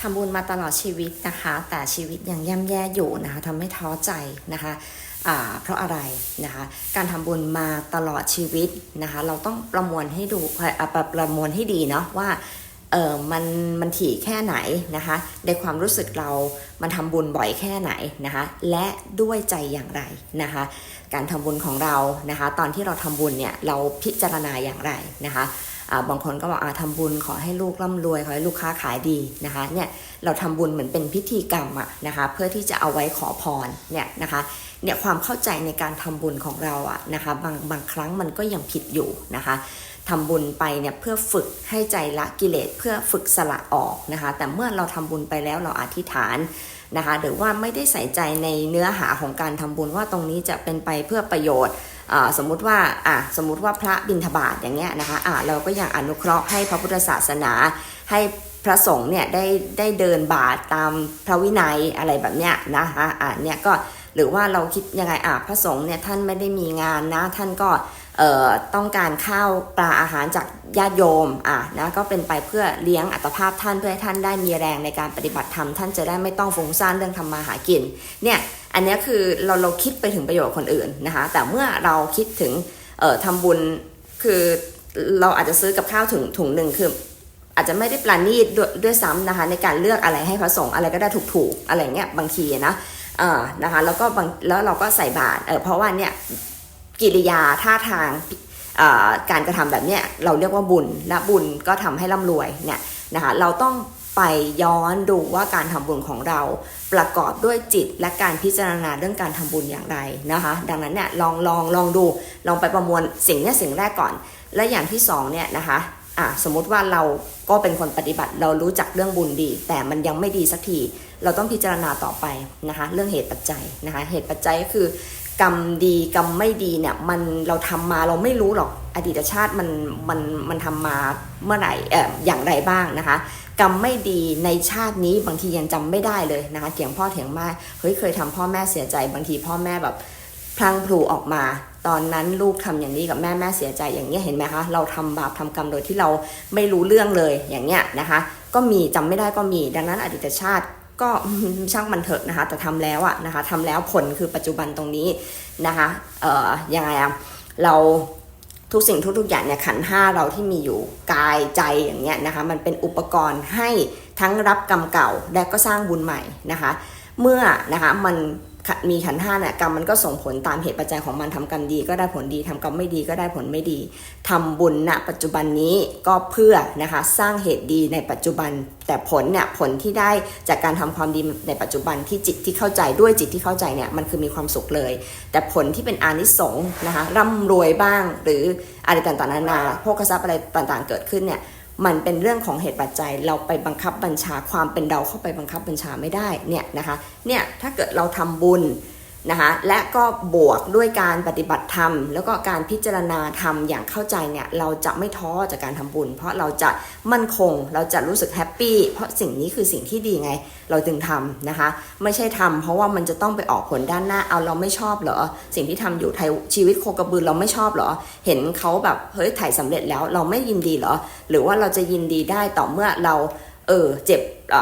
ทำบุญมาตลอดชีวิตนะคะ แต่ชีวิตยังย่ำแย่อยู่นะคะทำให้ท้อใจนะคะเพราะอะไรนะคะ การทำบุญมาตลอดชีวิตนะคะ เราต้องประมวลให้ดูเอ่อประประมวลให้ดีเนาะว่าเออมันมันถี่แค่ไหนนะคะ ในความรู้สึกเรา มันทำบุญบ่อยแค่ไหนนะคะ และด้วยใจอย่างไรนะคะ การทำบุญของเรานะคะ ตอนที่เราทำบุญเนี่ยเราพิจารณาอย่างไรนะคะ บางคนก็บอกอาทำบุญขอให้ลูกร่ำรวย ขอให้ลูกค้าขายดีนะคะเนี่ยเราทำบุญเหมือนเป็นพิธีกรรมอะนะคะเพื่อที่จะเอาไว้ขอพรเนี่ยนะคะเนี่ยความเข้าใจในการทำบุญของเราอะนะคะบางบางครั้งมันก็ยังผิดอยู่นะคะทำบุญไปเนี่ยเพื่อฝึกให้ใจละกิเลสเพื่อฝึกสละออกนะคะแต่เมื่อเราทำบุญไปแล้วเราอธิษฐานนะคะหรือว่าไม่ได้ใส่ใจในเนื้อหาของการทำบุญว่าตรงนี้จะเป็นไปเพื่อประโยชน์ สมมุติว่าอะสมมุติว่าพระบิณฑบาตอย่างเงี้ยนะคะอะเราก็ยังอนุเคราะห์ให้พระพุทธศาสนาให้พระสงฆ์เนี่ยได้ได้เดินบาตรตามพระวินัยอะไรแบบเนี้ยนะคะอะเนี่ยก็หรือว่าเราคิดยังไงอะพระสงฆ์เนี่ยท่านไม่ได้มีงานนะท่านก็เอ่อต้องการข้าวปลาอาหารจากญาติโยมอะนะก็เป็นไปเพื่อเลี้ยงอัตภาพท่านเพื่อให้ท่านได้มีแรงในการปฏิบัติธรรมท่านจะได้ไม่ต้องฟุ้งซ่านเรื่องทำมาหากินเนี่ย อันนี้คือเราเราคิดไปถึงประโยชน์คนอื่นนะคะ แต่เมื่อเราคิดถึงเอ่อทำบุญคือเราอาจจะซื้อกับข้าวถึงถุงหนึ่งคืออาจจะไม่ได้ปราณีตด้วยด้วยซ้ำนะคะในการเลือกอะไรให้พระสงฆ์อะไรก็ได้ถูกๆอะไรเงี้ยบางทีนะเอ่านะคะแล้วก็บางแล้วเราก็ใส่บาตรเออเพราะว่าเนี่ยกิริยาท่าทางการกระทำแบบเนี้ยเราเรียกว่าบุญและบุญก็ทำให้ร่ำรวยเนี่ยนะคะเราต้อง ไปย้อนดูว่าการทำบุญของเราประกอบด้วยจิตและการพิจารณาเรื่องการทำบุญอย่างไรนะคะ ดังนั้นเนี่ยลองลองลองดูลองไปประมวลสิ่งเนี้ยสิ่งแรกก่อน และอย่างที่สองเนี่ยนะคะอะสมมติว่าเราก็เป็นคนปฏิบัติเรารู้จักเรื่องบุญดี แต่มันยังไม่ดีสักทีเราต้องพิจารณาต่อไปนะคะ เรื่องเหตุปัจจัยนะคะ เหตุปัจจัยก็คือกรรมดีกรรมไม่ดีเนี่ยมันเราทำมาเราไม่รู้หรอก อดีตชาติมันมันมันทำมาเมื่อไหร่เอ่ออย่างไรบ้างนะคะกรรมไม่ดีในชาตินี้บางทียังจำไม่ได้เลยนะคะเถียงพ่อเถียงแม่เฮ้ยเคยทำพ่อแม่เสียใจ บางทีพ่อแม่แบบพลังพลูออกมา ตอนนั้นลูกทำอย่างนี้กับแม่แม่เสียใจอย่างเงี้ยเห็นไหมคะเราทำบาปทำกรรมโดยที่เราไม่รู้เรื่องเลยอย่างเงี้ยนะคะก็มีจำไม่ได้ก็มีดังนั้นอดีตชาติก็ช่างมันเถอะนะคะแต่ทำแล้วอะนะคะทำแล้วผลคือปัจจุบันตรงนี้นะคะเอ่อยังไงอะเรา ทุกสิ่งทุกๆอย่างเนี่ยขันห้าเราที่มีอยู่กายใจอย่างเงี้ยนะคะมันเป็นอุปกรณ์ให้ทั้งรับกรรมเก่าและก็สร้างบุญใหม่นะคะ เมื่อนะคะมัน มีขันธ์ห้าเนี่ยกรรมมันก็ส่งผลตามเหตุปัจจัยของมันทำกรรมดีก็ได้ผลดีทำกรรมไม่ดีก็ได้ผลไม่ดีทำบุญณปัจจุบันนี้ก็เพื่อนะคะสร้างเหตุดีในปัจจุบัน แต่ผลเนี่ยผลที่ได้จากการทำความดีในปัจจุบันที่จิตที่เข้าใจด้วยจิตที่เข้าใจเนี่ยมันคือมีความสุขเลย แต่ผลที่เป็นอานิสงส์นะคะร่ำรวยบ้างหรืออะไรต่างๆนานาโภคทรัพย์อะไรต่างๆ เกิดขึ้นเนี่ย มันเป็นเรื่องของเหตุปัจจัย เราไปบังคับบัญชาความเป็นเราเข้าไปบังคับบัญชาไม่ได้เนี่ยนะคะเนี่ยถ้าเกิดเราทำบุญ นะคะและก็บวกด้วยการปฏิบัติธรรม แล้วก็การพิจารณาธรรมอย่างเข้าใจเนี่ยเราจะไม่ท้อจากการทำบุญ เพราะเราจะมั่นคงเราจะรู้สึกแฮปปี้เพราะสิ่งนี้คือสิ่งที่ดีไง เราจึงทำนะคะ ไม่ใช่ทำเพราะว่ามันจะต้องไปออกผลด้านหน้าเอาเราไม่ชอบเหรอ สิ่งที่ทำอยู่ไทยชีวิตโคกระบือเราไม่ชอบเหรอ เห็นเขาแบบเฮ้ยถ่ายสำเร็จแล้วเราไม่ยินดีเหรอ หรือว่าเราจะยินดีได้ต่อเมื่อเรา เออเจ็บ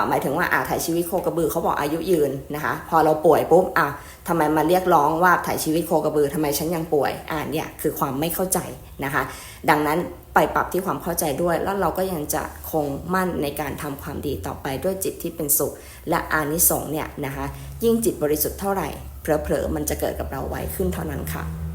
หมายถึงว่าอ่าถ่ายชีวิตโคกระบือเขาบอกอายุยืนนะคะ พอเราป่วยปุ๊บอะทำไมมาเรียกร้องว่าถ่ายชีวิตโคกระบือทำไมฉันยังป่วยอ่าเนี่ยคือความไม่เข้าใจนะคะ ดังนั้นไปปรับที่ความเข้าใจด้วย แล้วเราก็ยังจะคงมั่นในการทำความดีต่อไปด้วยจิตที่เป็นสุข และอานิสงส์เนี่ยนะคะยิ่งจิตบริสุทธิ์เท่าไหร่เผลอๆมันจะเกิดกับเราไวขึ้นเท่านั้นค่ะ